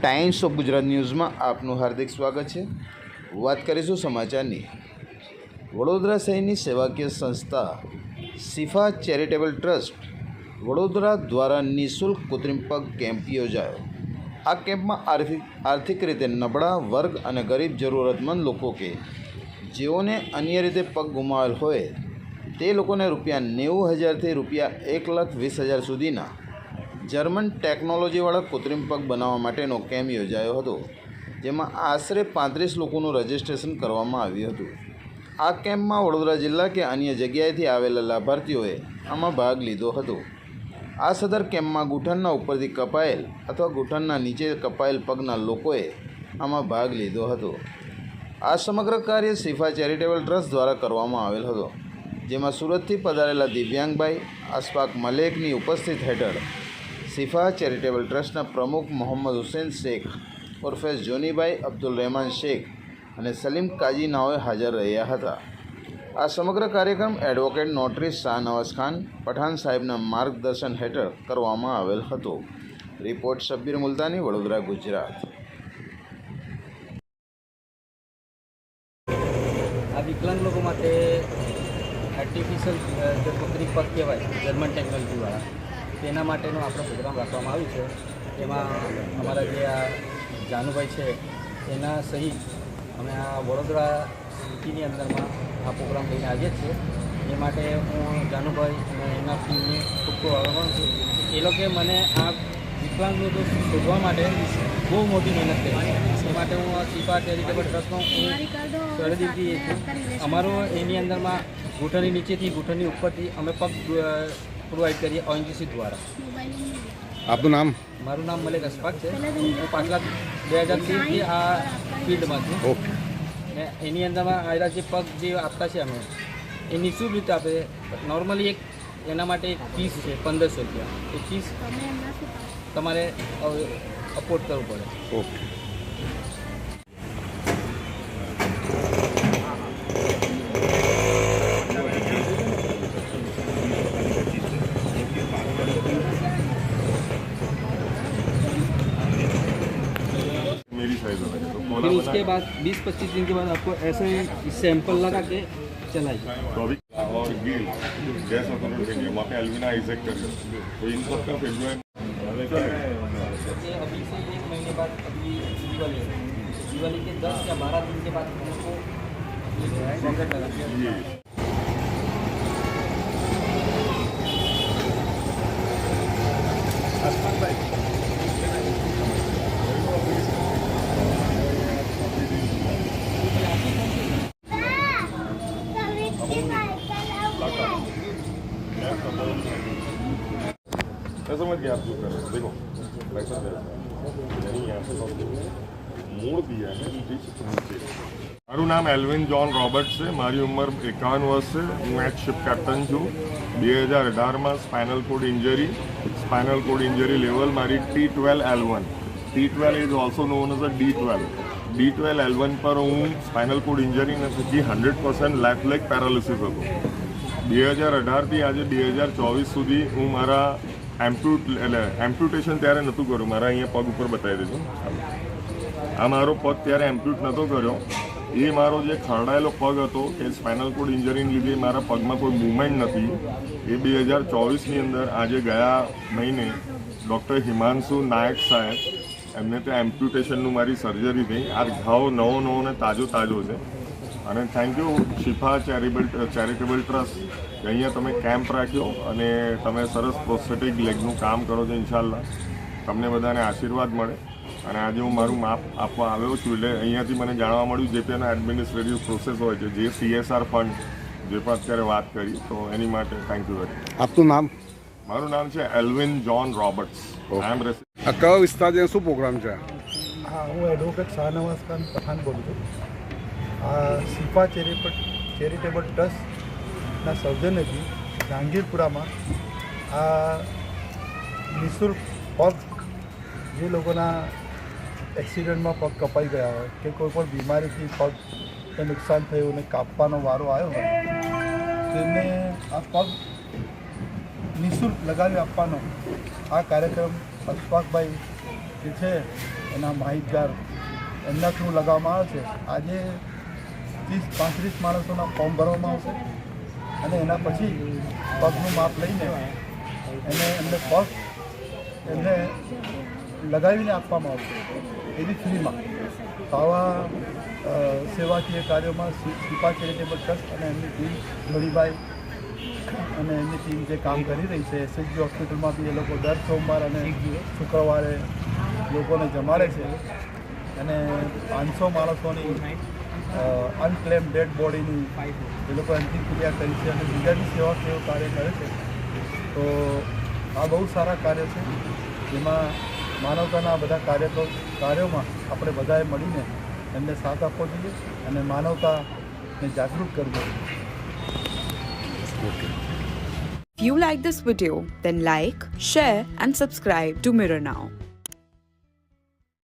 Times of Gujarat ન્યૂઝમાં આપનું હાર્દિક સ્વાગત છે. વાત કરીશું સમાચારની. વડોદરા શહેરની સેવાકીય સંસ્થા સિફા ચેરિટેબલ ટ્રસ્ટ વડોદરા દ્વારા નિઃશુલ્ક કૃત્રિમ પગ કેમ્પ યોજાયો. આ કેમ્પમાં આર્થિક આર્થિક રીતે નબળા વર્ગ અને ગરીબ જરૂરતમંદ લોકો કે જેઓને અન્ય રીતે પગ ગુમાવેલ હોય, તે લોકોને રૂપિયા નેવું હજારથી રૂપિયા એક લાખ વીસ હજાર સુધીના જર્મન ટેકનોલોજીવાળા કૃત્રિમ પગ બનાવવા માટેનો કેમ્પ યોજાયો હતો, જેમાં આશરે પાંત્રીસ લોકોનું રજિસ્ટ્રેશન કરવામાં આવ્યું હતું. આ કેમ્પમાં વડોદરા જિલ્લા કે અન્ય જગ્યાએથી આવેલા લાભાર્થીઓએ આમાં ભાગ લીધો હતો. આ સદર કેમ્પમાં ગૂંઠણના ઉપરથી કપાયેલ અથવા ગૂંઠણના નીચે કપાયેલ પગના લોકોએ આમાં ભાગ લીધો હતો. આ સમગ્ર કાર્ય સિફા ચેરિટેબલ ટ્રસ્ટ દ્વારા કરવામાં આવેલ હતો, જેમાં સુરતથી પધારેલા દિવ્યાંગભાઈ, આસપાક મલેકની ઉપસ્થિત હેઠળ સિફા ચેરિટેબલ ટ્રસ્ટના પ્રમુખ મોહમ્મદ હુસેન શેખ, ઉર્ફે જોનીભાઈ અબ્દુલ રહેમાન શેખ અને સલીમ કાજી નાઓએ હાજર રહ્યા હતા. આ સમગ્ર કાર્યક્રમ એડવોકેટ નોટરી શાહનવાઝ ખાન પઠાણ સાહેબના માર્ગદર્શન હેઠળ કરવામાં આવેલ હતો. રિપોર્ટ શબ્બીર મુલતાની, વડોદરા, ગુજરાત. આ વિકલાંગ લોકો માટે આર્ટિફિશિયલ જે પગ કહેવાય જર્મન ટેકનોલોજીવાળા તેના માટેનો આપણો પ્રોગ્રામ રાખવામાં આવ્યો છે. એમાં અમારા જે આ જાનુભાઈ છે, એના સહિત અમે આ વડોદરા સિટીની અંદરમાં આ પ્રોગ્રામ લઈને આવીએ છીએ. એ માટે હું જાનુભાઈ અને એના ટીમને ખૂબ ખૂબ આભાર છું. એ લોકોએ મને આ વિકલાંગનું તો શોધવા માટે બહુ મોટી મહેનત કરી એ માટે હું આ સિફા ચેરિટેબલ ટ્રસ્ટનો હું સરહદીથી છું અમારો એની અંદરમાં ઘૂંટણની નીચેથી ઘૂંટણની ઉપરથી અમે પગ પ્રોવાઈડ કરીએ ઓએનજીસી દ્વારા. આપનું નામ? મારું નામ મલેક અશફાક છે. હું પાછલા બે હજાર ત્રીસથી આ ફિલ્ડમાં છું. ઓકે. ને એની અંદરમાં આયરા જે પગ જે આપતા છે અમે એ નિઃશુલ્ક રીતે આપે. નોર્મલી એક એના માટે એક ફીસ છે પંદરસો રૂપિયા. એ ફીસ તમારે અપોર્ટ કરવું પડે. ઓકે. फिर उसके बाद बीस पच्चीस दिन के बाद आपको ऐसे सैंपल लगा के चलाइए। तो अभी और गिल गैस अथॉरिटी है वहाँ पे एल्विना आइजेक कर तो इन सब का अभी से एक महीने बाद अभी दिवाली दिवाली के दस या बारह दिन के बाद हमको कॉन्ट्रैक्ट लगा ये मैं समझ गया आप जो कर रहे हैं देखो पैसा दे रहा है यानी यहाँ से आपको मोड़ दिया है बीच नीचे મારું નામ એલ્વિન જોન રોબર્ટ છે મારી ઉંમર એકાવન વર્ષ છે હું એચ શિપ કેપ્ટન છું બે હજાર અઢારમાં spinal cord injury spinal cord injury level મારી T twelve L one T twelve is also known as a D twelve D twelve L one પર હું સ્પાઇનલ કોડ ઇન્જરીને થકી hundred percent left leg paralysis હતો બે હજાર અઢારથી આજે બે હજાર ચોવીસ સુધી હું મારા એમ્પ્યુટ એટલે એમ્પ્યુટેશન ત્યારે નહોતું કર્યું. મારા અહીંયા પગ ઉપર બતાવી દીધું આ મારો પગ ત્યારે એમ્પ્યુટ નહોતો કર્યો. એ મારો જે ખરડાયેલો પગ હતો એ સ્પાઇનલ કોડ ઇન્જરીને લીધે મારા પગમાં કોઈ મૂવમેન્ટ નથી. એ બે હજાર ચોવીસની અંદર આજે ગયા મહિને ડૉક્ટર હિમાંશુ નાયક સાહેબ એમને ત્યાં એમ્પ્યુટેશનનું મારી સર્જરી થઈ. આ ઘાવ નવો નવો ને તાજો તાજો છે. અને thank you Shifa charitable charitable trust કે અહીંયા તમે કેમ્પ રાખ્યો અને તમે સરસ પ્રોસ્થેટિક લેગનું કામ કરો છો ઇન્શાલ્લા તમને બધાને આશીર્વાદ મળે. અને આજે હું મારું માપ આપવા આવ્યો છું એટલે અહીંયાથી મને જાણવા મળ્યું જે તેના એડમિનિસ્ટ્રેટિવ પ્રોસેસ હોય છે જે સીએસઆર ફંડ જે પણ અત્યારે વાત કરી તો એની માટે થેન્ક યુ વેરી આપનું નામ? મારું નામ છે Alvin John Roberts I am કયો વિસ્તાર શું પ્રોગ્રામ છે? હા હું એડવોકેટ શાહનવાઝ ખાન પઠાણ બોલું છું. આ સિફા ચેરિટેબલ ચેરિટેબલ ટ્રસ્ટના સૌજન્યથી જહાંગીરપુરામાં આ નિઃશુલ્ક પગ જે લોકોના એક્સિડન્ટમાં પગ કપાઈ ગયા હોય કે કોઈ પણ બીમારીથી પગને નુકસાન થયું અને કાપવાનો વારો આવ્યો હોય, તેમને આ પગ નિઃશુલ્ક લગાવી આપવાનો આ કાર્યક્રમ અશફાકભાઈ જે છે એના માહિતગાર એમના થ્રુ લગાવવામાં આવે છે. આજે ત્રીસ પાંત્રીસ માણસોના ફોર્મ ભરવામાં આવશે અને એના પછી પગનું માપ લઈને એને એમને પગ એમને લગાવીને આપવામાં આવશે એવી ફ્રીમાં તો આવા સેવાકીય કાર્યોમાં સિપા ચેરિટેબલ ટ્રસ્ટ અને એમની ટીમ ધોળીભાઈ અને એમની ટીમ જે કામ કરી રહી છે એસએચજી હોસ્પિટલમાં બી એ લોકો દર સોમવાર અને શુક્રવારે લોકોને જમાડે છે. અને પાંચસો માણસોની અનક્લેમ ડેડ બોડીની એ લોકો અંતિમક્રિયા કરી છે અને બીજા બી સેવાકીય કાર્ય કરે છે. તો આ બહુ સારા કાર્ય છે. જેમાં માનવતાના બધા કાર્યક્રમ કાર્યોમાં આપણે બધાએ મળીને એમને સાથ આપવો જોઈએ અને માનવતાને જાગૃત કરવું જોઈએ. If you like this video, then like, share, and subscribe to Mirror Now.